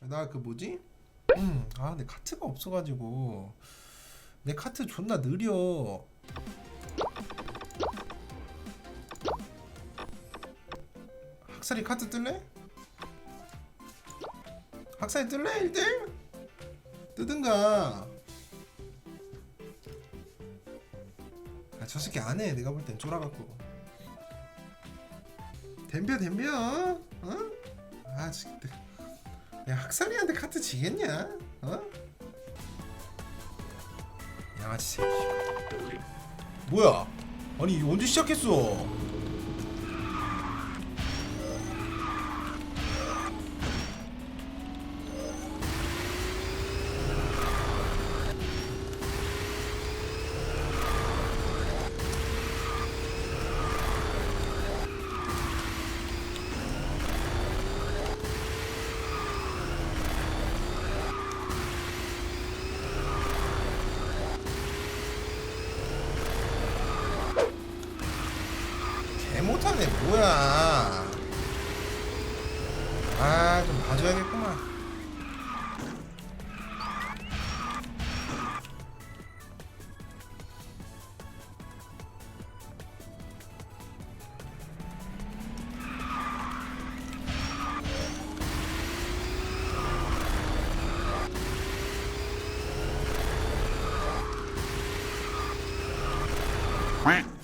나 그 뭐지? 음, 아, 내 카트가 없어가지고 내 카트 존나 느려. 학살이 카트 뜰래? 학살이 뜰래? 1대1? 뜨든가. 아, 저 새끼 안 해. 내가 볼 땐 쫄아갖고. 덤벼 덤벼. 어? 아, 진짜. 야 학살이한테 카트 지겠냐? 어? 양아치 뭐야? 아니 언제 시작했어? 못하네 뭐야? 아 좀 봐줘야겠구만. 어?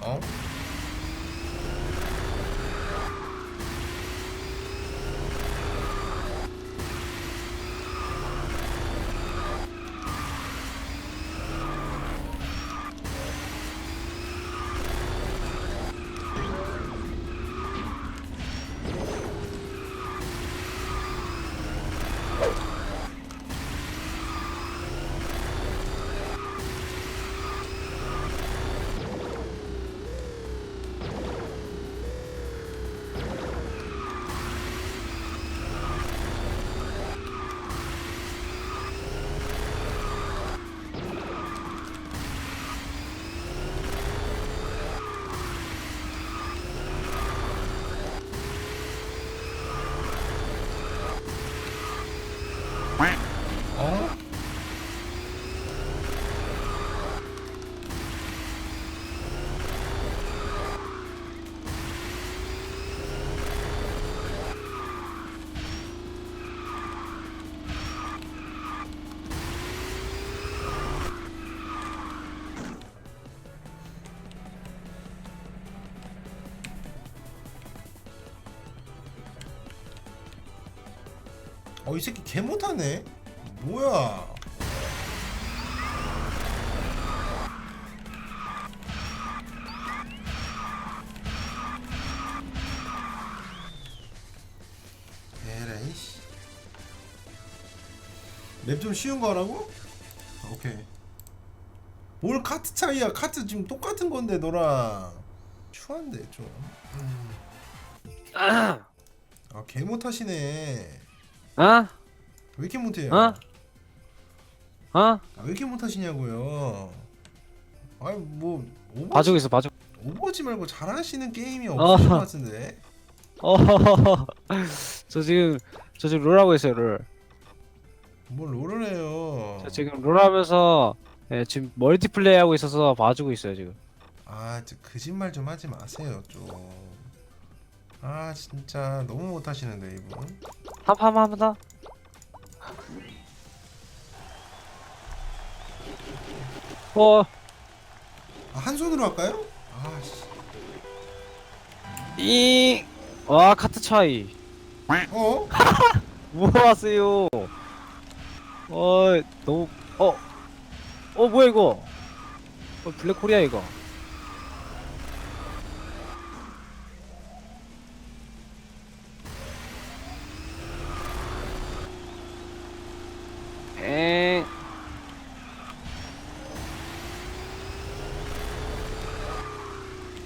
어? 어? 어, 이 새끼 개 못하네. 뭐야? 에라이 씨. 맵 좀 쉬운 거 하라고? 아, 오케이. 뭘 카트 차이야? 카트 지금 똑같은 건데 너랑 추한데 좀. 음. 아, 아, 개 못하시네. 어? 왜 이렇게 못해요? 어? 어? 아, 왜 이렇게 못하시냐고요? 아니 뭐 오버워치, 봐주고 있어, 봐주고. 오버워치 말고 잘하시는 게임이 어. 없을 것 같은데? 어, 저 지금 저 지금 롤하고 있어요, 롤. 뭘 롤을 해요? 저 지금 롤하면서 예, 지금 멀티플레이 하고 있어서 봐주고 있어요, 지금. 아, 저 거짓말 좀 하지 마세요 좀. 아 진짜 너무 못하시는데 이분. 한판 한번 더. 어, 아, 한 손으로 할까요? 아 씨. 이, 와 카트 차이. 어? 뭐 하세요? 어, 너무 어, 어 뭐야 이거? 어, 블랙홀이야 이거.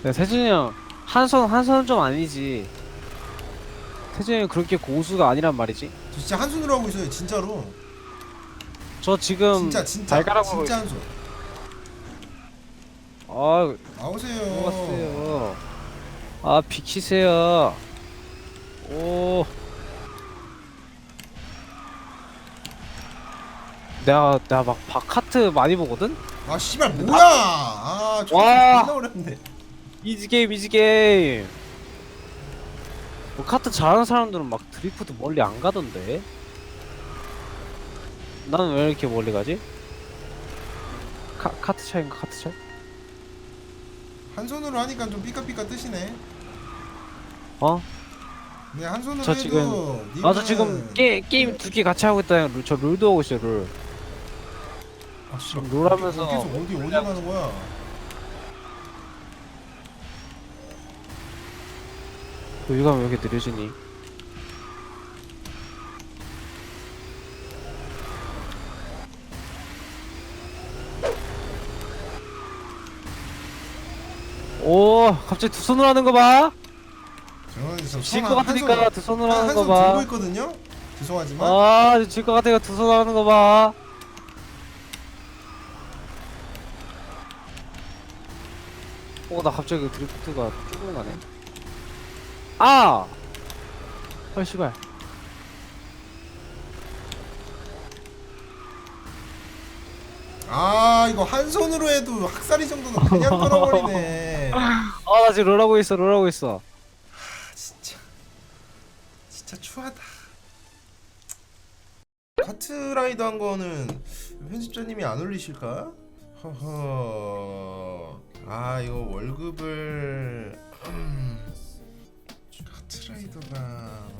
야, 태준이 형, 한 손, 한 손은 좀 아니지. 태준이 형 그렇게 고수가 아니란 말이지. 저 진짜 한 손으로 하고 있어요 진짜로 저 지금 진짜 진짜 발가락으로 진짜 한 손. 아, 나오세요. 고맙어요. 아, 비키세요. 오. 내가 내가 막 바카트 많이 보거든. 아 씨발 뭐야? 아저 와. 존나 어렵네. 이지 게임 이지 게임. 뭐 카트 잘하는 사람들은 막 드리프트 멀리 안 가던데. 나는 왜 이렇게 멀리 가지? 카 카트 차인가 카트 차? 한 손으로 하니까 좀 삐까삐까 뜨시네. 어? 그냥 한 손으로 저 해도 지금- 님은 아 저 지금 게, 게임 두 개 같이 하고 있다. 룰, 저 룰도 하고 있어요 룰. 아, 지금 롤 하면서 계속 어디 어디 가는 거야? 여기가 왜 이렇게 느려지니? 오 갑자기 두 손으로 하는 거 봐. 저는 지금 질손것 한- 같으니까 한두 손- 손으로 한- 하는 한거 들고 봐. 있거든요. 죄송하지만 아질 것 같으니까 두 손으로 하는 거 봐. 오 나 갑자기 그 드리프트가 쭉 가네. 아! 헐 씨발. 아 이거 한 손으로 해도 학살이 정도는 그냥 끊어버리네. 아 아 나 지금 롤하고 있어 롤하고 있어. 진짜 진짜 추하다. 카트라이더 한 거는 편집자님이 안 올리실까? 허허. 아 이거 월급을 음, 카트라이더가